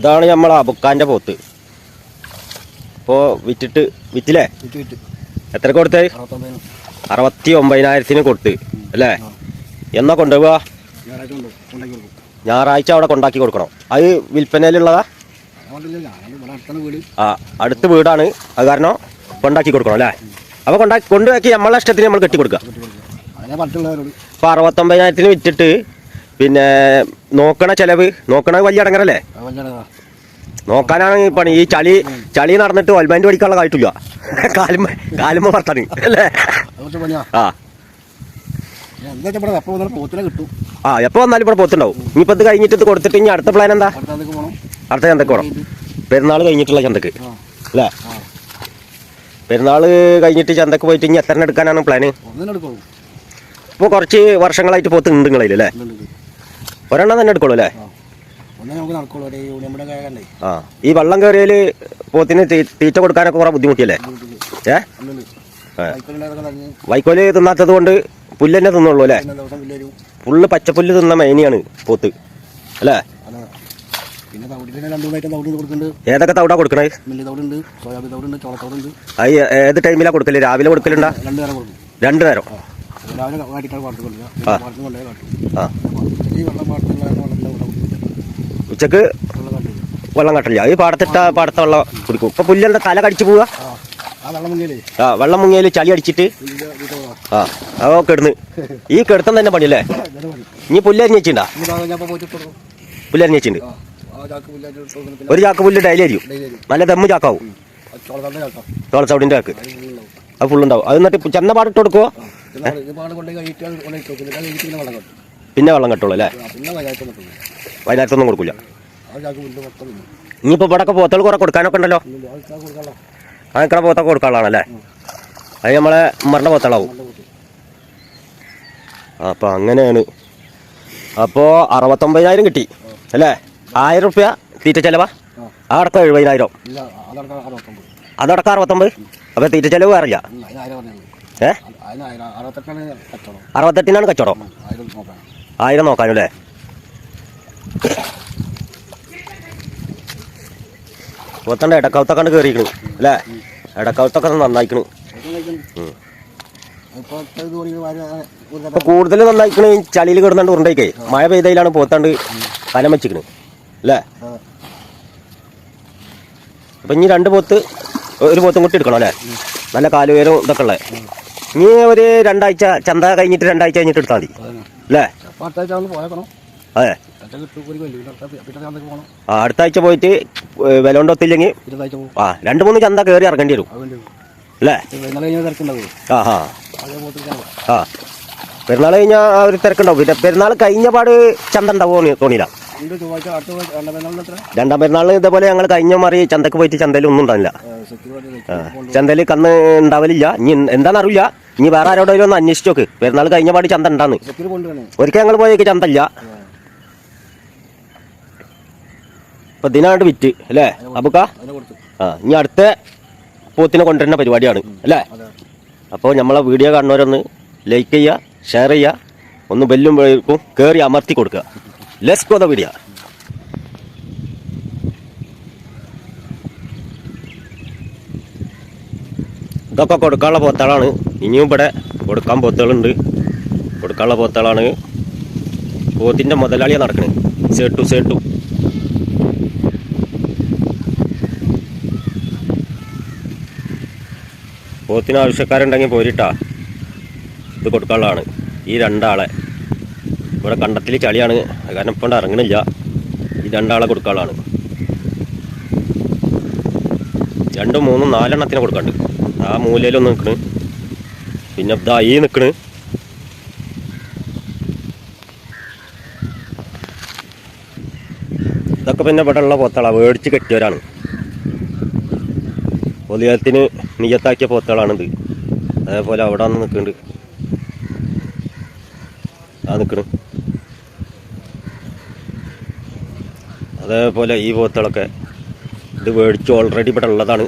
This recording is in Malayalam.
ഇതാണ് നമ്മളെ അബുക്കാന്റെ പോത്ത്. ഇപ്പോൾ വിറ്റിട്ട് വിറ്റില്ലേ? വിറ്റ് വിറ്റ്. എത്ര കൊടുത്തേ? അറുപത്തി ഒമ്പതിനായിരത്തിന് കൊടുത്ത് അല്ലേ? എന്നാ കൊണ്ടുപോവാ? ഞായറാഴ്ച കൊടുക്കും. അവിടെ കൊണ്ടാക്കി കൊടുക്കണം. അത് വിൽപ്പനയിലുള്ളതാ? ആ അടുത്ത വീടാണ്. അത് കാരണം കൊണ്ടാക്കി കൊടുക്കണം അല്ലേ? അപ്പോൾ കൊണ്ടാക്കി കൊണ്ടുപോയി നമ്മളെ ഇഷ്ടത്തിന് നമ്മൾ കെട്ടി കൊടുക്കുക അപ്പൊ അറുപത്തി ഒമ്പതിനായിരത്തിന് പറ്റുള്ളവരോട്. അപ്പോൾ അറുപത്തൊമ്പതിനായിരത്തിന് വിറ്റിട്ട് പിന്നെ നോക്കണ ചെലവ് നോക്കണ വലിയ അടങ്ങറല്ലേ? നോക്കാനാണെങ്കിൽ നോക്കാനാണ് ഈ പണി. ഈ ചളി ചളി നടന്നിട്ട് ഒൽബാൻഡ് പഠിക്കാനുള്ള കായിട്ടില്ല കാലുമ കാലുമ വർത്താന് അല്ലേ? ആ. ആ എപ്പോൾ വന്നാലും ഇവിടെ പോത്തുണ്ടാവും. ഇനിയിപ്പോൾ ഇത് കഴിഞ്ഞിട്ട് ഇത് കൊടുത്തിട്ട് ഇനി അടുത്ത പ്ലാൻ എന്താ? അടുത്ത പോകണം ചന്തക്ക് വേണം പെരുന്നാൾ കഴിഞ്ഞിട്ടുള്ള ചന്തക്ക്. അല്ലേ? പെരുന്നാൾ കഴിഞ്ഞിട്ട് ചന്തക്ക് പോയിട്ട് ഇനി എത്ര എടുക്കാനാണ് പ്ലാന് ഇപ്പൊ ഇപ്പോൾ കുറച്ച് വർഷങ്ങളായിട്ട് പോത്ത് ഉണ്ട് നിങ്ങളതിൽ അല്ലേ? ഒരെണ്ണം തന്നെ എടുക്കുള്ളൂ അല്ലേ? ആ. ഈ വള്ളം കയറിയാൽ പോത്തിന് തീറ്റ കൊടുക്കാനൊക്കെ കുറേ ബുദ്ധിമുട്ടിയല്ലേ? ഏ? വൈക്കോൽ തിന്നാത്തത് കൊണ്ട് പുല്ല് തന്നെ തിന്നുള്ളൂ അല്ലേ? ഫുള്ള് പച്ചപ്പുല്ല് തിന്ന മേനിയാണ് പോത്ത്. അല്ലേ? ഏതൊക്കെ തവിടാ കൊടുക്കണേ? ഏത് ടൈമിലാണ് കൊടുക്കൽ? രാവിലെ കൊടുക്കലുണ്ടാ? രണ്ടു നേരം നേരം ആ. രാവിലെ കൊണ്ടുവരിക കാട്ടും. ഈ വെള്ളം വെള്ളത്തിന്റെ ഉച്ചയ്ക്ക് വെള്ളം കാട്ടില്ല ഈ പാടത്തിട്ട പാടത്തെ വെള്ളം കുടിക്കും. ഇപ്പൊ പുല്ലിന്റെ തല കടിച്ചു പോവുക ആ. വെള്ളം മുങ്ങിയാൽ ചളി അടിച്ചിട്ട് ആ അതോ കെടുന്ന്. ഈ കെടുത്തം തന്നെ പണിയല്ലേ? ഇനി പുല്ല് അരിഞ്ഞിട്ടുണ്ടാ ഇനി ഇതാ ഞാൻ ഇപ്പോൾ പോയിട്ട് ഇട്ട് കൊടുക്കും പുല്ല് അരിഞ്ഞിട്ടുണ്ട് ആ ആ ചാക്ക് പുല്ലായിട്ട് ഇട്ട് കൊടുക്കും പിന്നെ ഒരു ചാക്ക് പുല്ല് ഡൈലി അരിയും. നല്ല ദമ്മ് ചാക്കാവും. ചോളത്തവിന്റെ ചാക്കാം. അത് ഫുള്ളുണ്ടാവും അത് എന്നിട്ട് ചെന്ന പാടിട്ട് കൊടുക്കുവോ? പിന്നെ വെള്ളം കെട്ടുള്ളൂ അല്ലേ? വൈകുന്നേരത്തൊന്നും കൊടുക്കില്ല ഇനിയിപ്പോൾ ഇവിടെ പോത്തുകൾ കുറെ കൊടുക്കാനൊക്കെ ഉണ്ടല്ലോ. ആ നിൽക്കണ പോത്തൊക്കെ കൊടുക്കാനുള്ളതാണല്ലേ അത് നമ്മളെ ഉമ്മറിന്റെ പോത്തളാവും അപ്പൊ അപ്പോൾ അങ്ങനെയാണ്. അപ്പോൾ അറുപത്തൊമ്പതിനായിരം കിട്ടി. അല്ലേ? ആയിരം റുപ്യ തീറ്റ ചെലവാ? ആ. എഴുപതിനായിരം. അതടക്കം അറുപത്തൊമ്പത്. അതടക്കം അപ്പോൾ തീറ്റ ചെലവ് വേറില്ല. ഉം, അറുപത്തെട്ടിനാണ് കച്ചവടം. ആയിരം നോക്കാം. ആയിരം നോക്കാനും അല്ലേ? പോത്തണ്ട ഇടക്കാലത്തൊക്കെ കണ്ട് കയറിയിരിക്കണ് അല്ലേ ഇടക്കാലത്തൊക്കെ നന്നായിക്കണ്. ഇപ്പൊ കൂടുതൽ നന്നായിക്കണ് ചളിയിൽ കിടന്നാണ്ട് ഉരുണ്ടേക്കേ. മഴ പെയ്തയിലാണ് പോത്താണ്ട് കലം വെച്ചിക്കണ് അല്ലേ? അപ്പൊ ഇനി രണ്ട് പോത്ത് ഒരു പോത്തും കൂട്ടി എടുക്കണം അല്ലേ? നല്ല കാലുവേരും ഇതൊക്കെ ഉള്ളത് ഇനി ഒരു രണ്ടാഴ്ച ചന്ത കഴിഞ്ഞിട്ട് രണ്ടാഴ്ച കഴിഞ്ഞിട്ട് എടുത്താൽ മതി. അല്ലേ? അതെ. ആ അടുത്ത ആഴ്ച പോയിട്ട് വില കൊണ്ടൊത്തില്ലെങ്കിൽ ഒത്തില്ലെങ്കിൽ ആ രണ്ട് മൂന്ന് ചന്ത കയറി ഇറങ്ങേണ്ടി വരും. അല്ലേ? ആ ആ. ആ. പെരുന്നാൾ കഴിഞ്ഞാൽ ആ ഒരു തിരക്കുണ്ടാവും. പിന്നെ പെരുന്നാൾ കഴിഞ്ഞ പാട് ചന്ത ഉണ്ടാവുമോ തോന്നിയില്ല. രണ്ടാം പെരുന്നാൾ ഇതേപോലെ ഞങ്ങൾ കഴിഞ്ഞ മാറി ചന്തക്ക് പോയിട്ട് ചന്തയിൽ ഒന്നും ഉണ്ടാവില്ല ചന്തയിൽ കന്ന് ഉണ്ടാവലില്ല. ഇനി എന്താണെന്ന് അറിയില്ല. ഇനി വേറെ ആരോടെങ്കിലും ഒന്ന് അന്വേഷിച്ചു നോക്ക്. പെരുന്നാൾ കഴിഞ്ഞ പാടി ചന്ത ഉണ്ടാന്ന്. ഒരിക്കൽ ഞങ്ങൾ പോയേക്ക് ചന്തല്ല. അപ്പൊ ഇതിനാണ്ട് വിറ്റ് അല്ലേ? അബുക്ക? ആ ഇനി അടുത്ത പോത്തിനെ കൊണ്ടുവരുന്ന പരിപാടിയാണ് അല്ലേ? അപ്പോൾ നമ്മളെ വീഡിയോ കാണുന്നവരൊന്ന് ലൈക്ക് ചെയ്യുക ഷെയർ ചെയ്യുക ഒന്ന് ബെല്ലും വേക്കും കയറി അമർത്തി കൊടുക്കുക. ലെസ് ഗോ ദ വീഡിയോ ഇതൊക്കെ കൊടുക്കാനുള്ള പോത്തളാണ്. ഇനിയും ഇവിടെ കൊടുക്കാൻ പോത്തുകളുണ്ട്. കൊടുക്കാനുള്ള പോത്തുകളാണ് പോത്തിന്റെ മുതലാളിയാണ് നടക്കുന്നത് സേട്ടു സേട്ടു പോത്തിന് ആവശ്യക്കാരുണ്ടെങ്കിൽ പോരിട്ടാ. ഇത് കൊടുക്കാനുള്ളതാണ്. ഈ രണ്ടാളെ. ഇവിടെ കണ്ടത്തിൽ ചളിയാണ്. കാരണം ഇപ്പം ഇറങ്ങണില്ല. ഈ രണ്ടാളെ കൊടുക്കാനുള്ളതാണ്. രണ്ടും മൂന്നും നാലെണ്ണത്തിന് കൊടുക്കാണ്ട് ആ മൂലയിലൊന്നും നിൽക്കണ്. പിന്നെ ഇതാ ഈ നിൽക്കണ് ഇതൊക്കെ പിന്നെ ഇവിടെ ഉള്ള പോത്തളാണ് മേടിച്ച് കെട്ടിയവരാണ്. പൊതുജനത്തിന് നിയത്താക്കിയ പോത്തുകളാണിത്. അതേപോലെ അവിടെ വന്ന് നിൽക്കുന്നുണ്ട് ആ നിൽക്കണ് അതേപോലെ ഈ പോത്തളൊക്കെ ഇത് മേടിച്ച് ഓൾറെഡി ഇവിടെ ഉള്ളതാണ്.